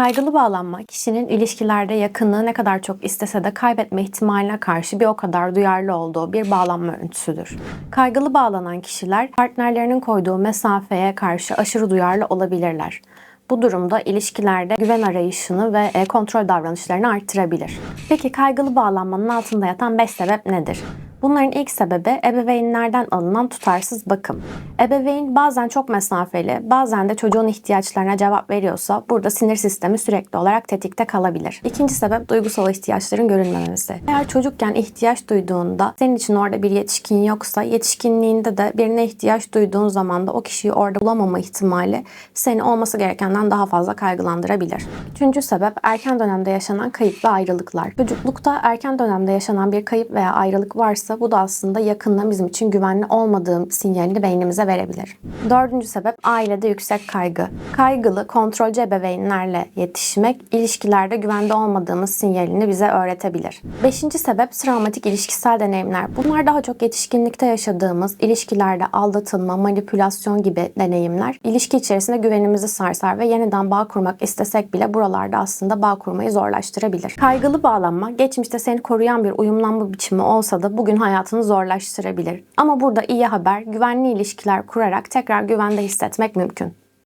Kaygılı bağlanma kişinin ilişkilerde yakınlığı ne kadar çok istese de kaybetme ihtimaline karşı bir o kadar duyarlı olduğu bir bağlanma örüntüsüdür. Kaygılı bağlanan kişiler partnerlerinin koyduğu mesafeye karşı aşırı duyarlı olabilirler. Bu durumda ilişkilerde güven arayışını ve e, kontrol davranışlarını arttırabilir. Peki kaygılı bağlanmanın altında yatan 5 sebep nedir? Bunların ilk sebebi ebeveynlerden alınan tutarsız bakım. Ebeveyn bazen çok mesafeli, bazen de çocuğun ihtiyaçlarına cevap veriyorsa burada sinir sistemi sürekli olarak tetikte kalabilir. İkinci sebep duygusal ihtiyaçların görülmemesi. Eğer çocukken ihtiyaç duyduğunda senin için orada bir yetişkin yoksa yetişkinliğinde de birine ihtiyaç duyduğun zaman da o kişiyi orada bulamama ihtimali seni olması gerekenden daha fazla kaygılandırabilir. Üçüncü sebep erken dönemde yaşanan kayıp ve ayrılıklar. Çocuklukta erken dönemde yaşanan bir kayıp veya ayrılık varsa bu da aslında yakınlığın bizim için güvenli olmadığı sinyalini beynimize verebilir. Dördüncü sebep ailede yüksek kaygı. Kaygılı, kontrolcü ebeveynlerle yetişmek ilişkilerde güvende olmadığımız sinyalini bize öğretebilir. Beşinci sebep travmatik ilişkisel deneyimler. Bunlar daha çok yetişkinlikte yaşadığımız ilişkilerde aldatılma, manipülasyon gibi deneyimler ilişki içerisinde güvenimizi sarsar ve yeniden bağ kurmak istesek bile buralarda aslında bağ kurmayı zorlaştırabilir. Kaygılı bağlanma geçmişte seni koruyan bir uyumlanma biçimi olsa da bugün hayatını zorlaştırabilir. Ama burada iyi haber güvenli ilişkiler kurarak tekrar güvende hissetmek mümkün.